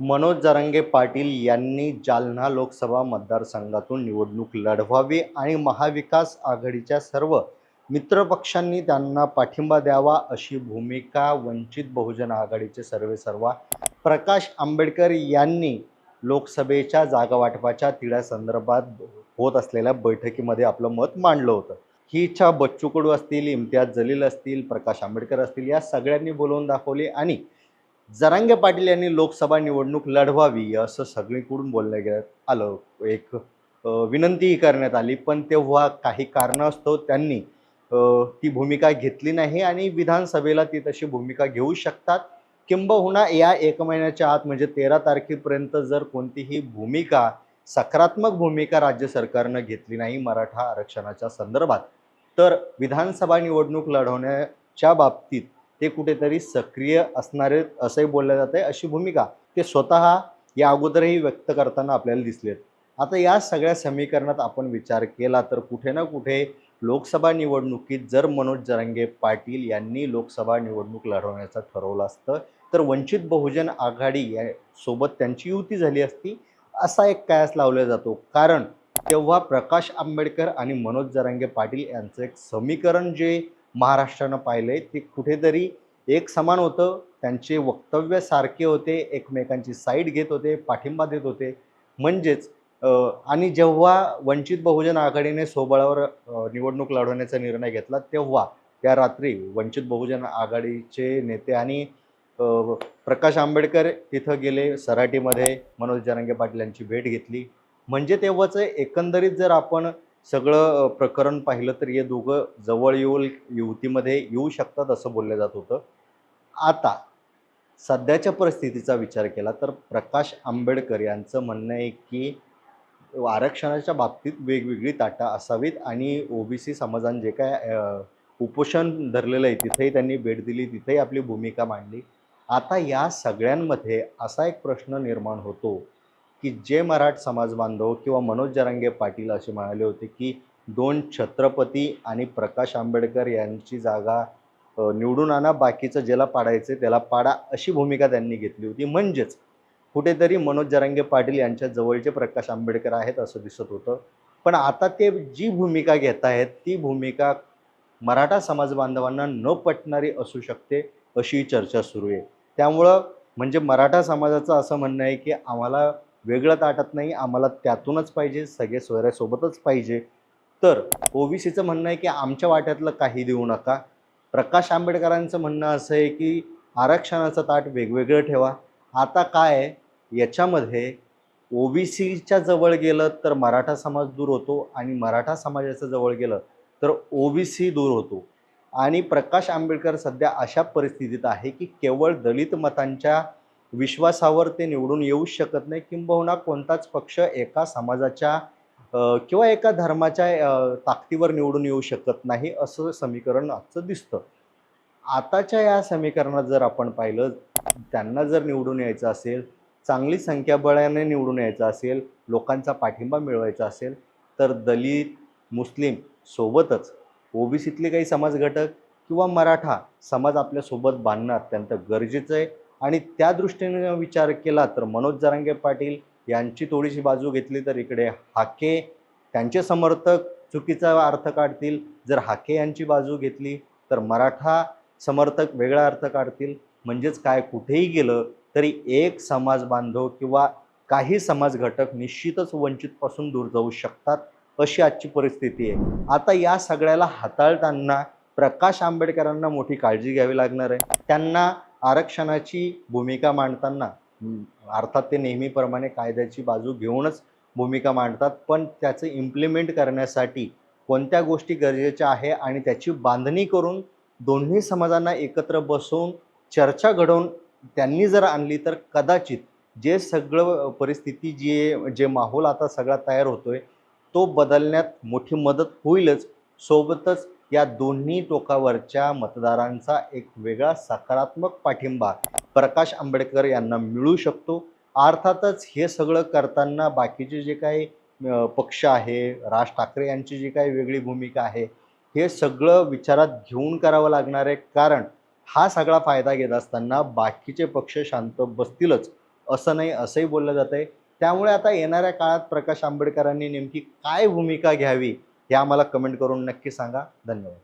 मनोज जरांगे पाटील यांनी जालना लोकसभा मतदारसंघातून निवडणूक लढवावी आणि महाविकास आघाडीच्या सर्व मित्रपक्षांनी त्यांना पाठिंबा द्यावा अशी भूमिका वंचित बहुजन आघाडीचे सर्वेसर्वा प्रकाश आंबेडकर यांनी लोकसभेच्या जागावाटपाच्या तिढ्यासंदर्भात होत असलेल्या बैठकीमध्ये आपलं मत मांडलं होतं. ही इच्छा बच्चू कडू असतील इम्तियाज जलील असतील प्रकाश आंबेडकर असतील या सगळ्यांनी बोलवून दाखवली आणि जरांगे पाटील यांनी लोकसभा निवडणूक लढवावी असं सगळीकडून बोलण्यात आलं एक विनंतीही करण्यात आली पण तेव्हा काही कारणास्तव त्यांनी ती भूमिका घेतली नाही आणि विधानसभेला ती तशी भूमिका घेऊ शकतात. किंबहुना या एक महिन्याच्या आत म्हणजे तेरा तारखेपर्यंत जर कोणतीही भूमिका सकारात्मक भूमिका राज्य सरकारनं घेतली नाही मराठा आरक्षणाच्या संदर्भात तर विधानसभा निवडणूक लढवण्याच्या बाबतीत ते कुठेतरी सक्रिय असणारे असंही बोललं जात आहे अशी भूमिका ते स्वतः या अगोदरही व्यक्त करताना आपल्याला दिसलेत आता या सगळ्या समीकरणात आपण विचार केला तर कुठे ना कुठे लोकसभा निवडणुकीत जर मनोज जरांगे पाटील यांनी लोकसभा निवडणूक लढवण्याचं ठरवलं असतं तर वंचित बहुजन आघाडी या सोबत त्यांची युती झाली असती असा एक कयास लावला जातो. कारण तेव्हा प्रकाश आंबेडकर आणि मनोज जरांगे पाटील यांचं एक समीकरण जे महाराष्ट्रानं पाहिलंय ते कुठेतरी एक समान होतं. त्यांचे वक्तव्य सारखे होते एकमेकांची साईड घेत होते पाठिंबा देत होते. म्हणजेच आणि जेव्हा वंचित बहुजन आघाडीने सोबळावर निवडणूक लढवण्याचा निर्णय घेतला तेव्हा त्या रात्री वंचित बहुजन आघाडीचे नेते आणि प्रकाश आंबेडकर तिथं गेले सराटीमध्ये मनोज जरांगे पाटील यांची भेट घेतली. म्हणजे तेव्हाचं एकंदरीत जर आपण सगळं प्रकरण पाहिलं तर हे दोघं जवळ येऊल युवतीमध्ये येऊ शकतात असं बोललं जात होतं. आता सध्याच्या परिस्थितीचा विचार केला तर प्रकाश आंबेडकर यांचं म्हणणं आहे की आरक्षणाच्या बाबतीत वेगवेगळी ताटा असावीत आणि ओबीसी समाजाने जे काय उपोषण धरलेलं आहे तिथेही त्यांनी भेट दिली तिथेही आपली भूमिका मांडली. आता या सगळ्यांमध्ये असा एक प्रश्न निर्माण होतो की जे मराठ समाज बांधव किंवा मनोज जरांगे पाटील असे म्हणाले होते की दोन छत्रपती आणि प्रकाश आंबेडकर यांची जागा निवडून आणा बाकीचं ज्याला पाडायचं त्याला पाडा अशी भूमिका त्यांनी घेतली होती. म्हणजेच कुठेतरी मनोज जरांगे पाटील यांच्या जवळचे प्रकाश आंबेडकर आहेत असं दिसत होतं. पण आता ते जी भूमिका घेत आहेत ती भूमिका मराठा समाज बांधवांना न पटणारी असू शकते अशी चर्चा सुरू आहे. त्यामुळं म्हणजे मराठा समाजाचं असं म्हणणं आहे की आम्हाला वेगळं ताटत नाही आम्हाला त्यातूनच पाहिजे सगळे सोयऱ्यासोबतच पाहिजे. तर ओबीसीचं म्हणणं आहे की आमच्या वाट्यातलं काही देऊ नका. प्रकाश आंबेडकरांचं म्हणणं असं आहे की आरक्षणाचं ताट वेगवेगळं ठेवा. आता काय आहे? याच्यामध्ये ओबीसीच्या जवळ गेलं तर मराठा समाज दूर होतो आणि मराठा समाजाच्या जवळ गेलं तर ओबीसी दूर होतो. आणि प्रकाश आंबेडकर सध्या अशा परिस्थितीत आहे की केवळ दलित मतांच्या विश्वासावर ते निवडून येऊ शकत नाही. किंबहुना कोणताच पक्ष एका समाजाच्या किंवा एका धर्माच्या ताकदीवर निवडून येऊ शकत नाही असं समीकरण आजचं दिसतं. आताच्या या समीकरणात जर आपण पाहिलं त्यांना जर निवडून यायचं असेल चांगली संख्याबळाने निवडून यायचं असेल लोकांचा पाठिंबा मिळवायचा असेल तर दलित मुस्लिम सोबतच ओबीसीतले काही समाज घटक किंवा मराठा समाज आपल्यासोबत बांधणं अत्यंत गरजेचं आहे. आणि त्या दृष्टीने विचार केला तर मनोज जरांगे पाटील यांची थोडीशी बाजू घेतली तर इकडे हाके त्यांचे समर्थक चुकीचा अर्थ काढतील. जर हाके यांची बाजू घेतली तर मराठा समर्थक वेगळा अर्थ काढतील. म्हणजेच काय? कुठेही गेलं तरी एक समाज बांधव किंवा काही समाज घटक निश्चितच वंचितपासून दूर जाऊ शकतात अशी आजची परिस्थिती आहे. आता या सगळ्याला हाताळताना प्रकाश आंबेडकरांना मोठी काळजी घ्यावी लागणार आहे. त्यांना आरक्षणाची भूमिका मांडताना अर्थात ते नेहमीप्रमाणे कायद्याची बाजू घेऊनच भूमिका मांडतात पण त्याचं इम्प्लिमेंट करण्यासाठी कोणत्या गोष्टी गरजेच्या आहे आणि त्याची बांधणी करून दोन्ही समाजांना एकत्र बसवून चर्चा घडवून त्यांनी जर आणली तर कदाचित जे सगळं परिस्थिती जी जे माहोल आता सगळा तयार होतोय तो बदलण्यात मोठी मदत होईलच. सोबतच या दोन्ही टोकावरच्या मतदारांचा एक वेगळा सकारात्मक पाठिंबा प्रकाश आंबेडकर यांना मिळू शकतो. अर्थातच हे सगळं करताना बाकीचे जे काही पक्ष आहे राज ठाकरे यांची जी काही वेगळी भूमिका आहे हे सगळं विचारात घेऊन करावं लागणार आहे. कारण हा सगळा फायदा घेत असताना बाकीचे पक्ष शांत बसतीलच असं नाही असंही बोललं जातं आहे त्यामुळे आता येणाऱ्या काळात प्रकाश आंबेडकरांनी नेमकी काय भूमिका घ्यावी हे आम्हाला कमेंट करून नक्की सांगा. धन्यवाद.